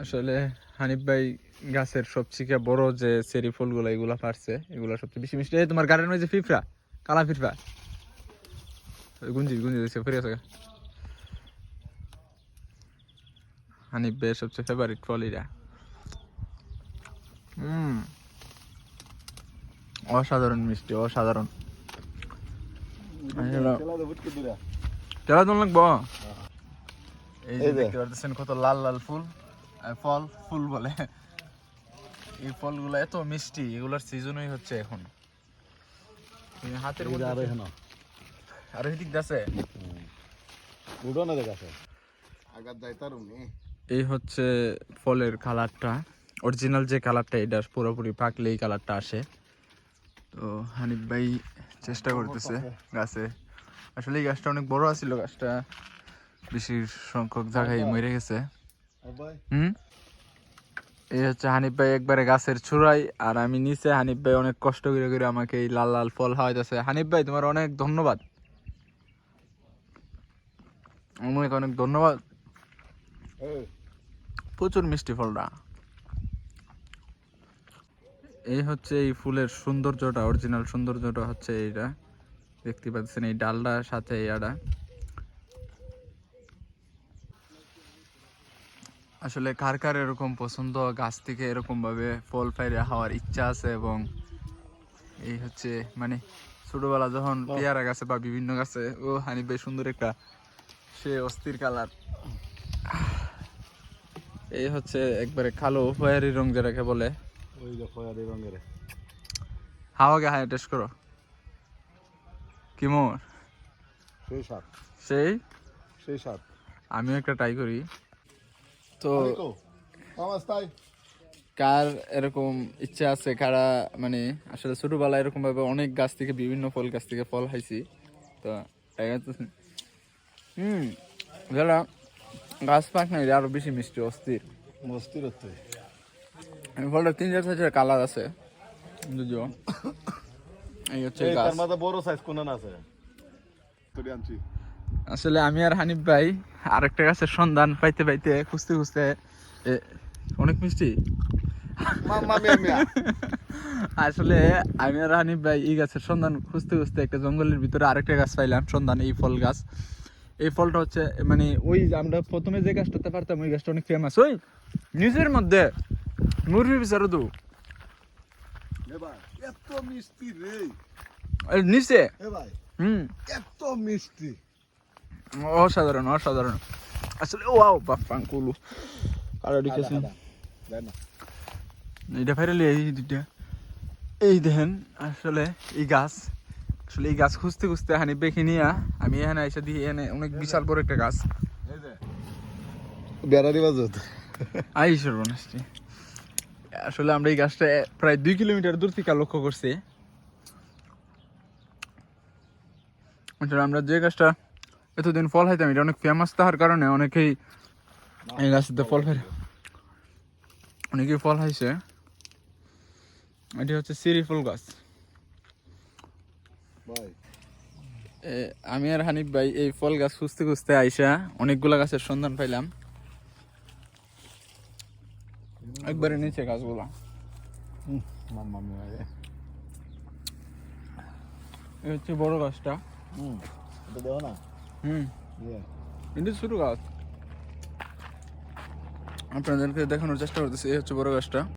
আসলে হানিফ ভাই গাছের সবচেয়ে বড় যে চেরি ফুলগুলো এগুলা পারছে এগুলা সবচেয়ে বেশি মিষ্টি। তোমার গাড়ির মধ্যে ফিফরা কালা ফিফরা গুঞ্জি গুঞ্জি দিচ্ছে ফিরে আছে হানিফ ভাইয়ের সবচেয়ে ফেভারিট ফল এটা হুম। অসাধারণ মিষ্টি অসাধারণ। খেলা তুমি লাগবো? এই যে দেখতে পারতেছেন কত লাল লাল ফুল ফল ফুল বলে। এই ফলগুলো এত মিষ্টি এগুলোর সিজনই হচ্ছে এখন। হাতের মধ্যে আর এখানে। আর এদিক না দেখাছে যাইতার উনি এই হচ্ছে ফলের কালারটা। অরিজিনাল যে কালারটা এটা পুরোপুরি পাকলে এই কালারটা আসে। তো হানিফ ভাই চেষ্টা করতেছে গাছে। আসলে এই গাছটা অনেক বড় আছিল গাছটা বেশি সংখ্যক জায়গায় মরে গেছে। হুম? এই হচ্ছে হানিফ ভাই একবারে গাছের চূড়াই আর আমি নিচে হানিফ ভাই অনেক কষ্ট করে করে আমাকে এই লাল লাল ফল খাওয়াইতেছে। হানিফ ভাই তোমার অনেক ধন্যবাদ। অনেক অনেক ধন্যবাদ। প্রচুর মিষ্টি ফলটা এই হচ্ছে এই ফুলের সৌন্দর্যটা অরিজিনাল সৌন্দর্যটা হচ্ছে এইটা। দেখতে পাচ্ছেন এই ডালটার সাথে ইয়াটা আসলে কার কার এরকম পছন্দ? গাছ থেকে এরকম ভাবে ফল পাইরে খাওয়ার ইচ্ছা আছে এবং এই হচ্ছে মানে ছোটবেলা যখন পেয়ারা গাছে বা বিভিন্ন গাছে ও হানি ভাই সুন্দর একটা সে অস্থির কালার। এই হচ্ছে একবারে কালো খয়েরি রং যেটাকে বলে। ওই যে খয়ারি রঙের। হাওয়াকে হাই টেস্ট করো। কি মোর? সেই সাত সেই? সেই সাত আমিও একটা ট্রাই করি। তো কার এরকম ইচ্ছা আছে? কারা মানে আসলে ছোটবেলায় এরকম ভাবে অনেক গাছ থেকে বিভিন্ন ফল গাছ থেকে ফল খাইছি। তো হুম যারা গাছ পাক না আরও বেশি মিষ্টি অস্থির। এই ফলটা তিন চার সাইজের কালার আছে যদিও এই হচ্ছে গাছ তার মাথা বড় সাইজ কোন আছে? আনছি। আসলে আমি আর হানিফ ভাই আরেকটা গাছের সন্ধান পাইতে পাইতে খুঁজতে খুঁজতে অনেক মিষ্টি। আসলে আমি আর হানিফ ভাই এই গাছের সন্ধান খুঁজতে খুঁজতে একটা জঙ্গলের ভিতরে আরেকটা গাছ পাইলাম সন্ধান এই ফল গাছ। এই ফলটা হচ্ছে মানে ওই আমরা প্রথমে যে গাছটাতে পারতাম ওই গাছটা অনেক ফেমাস ওই নিজের মধ্যে মুরগি বিচারো তো এত মিষ্টি রে। নিচে? হুম। এত মিষ্টি। অসাধারণ অসাধারণ। আসলে ওয়াও বাপ্পা কুলু। দেয় না এটা ফাইনালি এই দুইটা। এই দেখেন আসলে এই গাছ আসলে এই গাছ খুঁজতে খুঁজতে হানি বেখে নিয়ে আমি এখানে এসে দিয়ে এনে অনেক বিশাল বড় একটা গাছ। এই যে। বেড়ারি বাজত আই সর্বনাশটি। আসলে আমরা এই গাছটা প্রায় দুই কিলোমিটার দূর থেকে লক্ষ্য করছি। আমরা যে গাছটা এতদিন ফল খাইতাম, এটা অনেক ফেমাস তাহার কারণে অনেকেই এই গাছটাতে ফল খাই অনেকেই ফল খাইছে। এটি হচ্ছে সিরি ফুল গাছ। আমি আর হানিফ ভাই এই ফল গাছ খুঁজতে খুঁজতে আইসা, অনেকগুলা গাছের সন্ধান পাইলাম। একবারে নিচে গাছগুলা। এই হচ্ছে বড় গাছটা। দেখো না? হুম। ছোট গাছ। আপনাদেরকে দেখানোর চেষ্টা করতেছি এই হচ্ছে বড় গাছটা।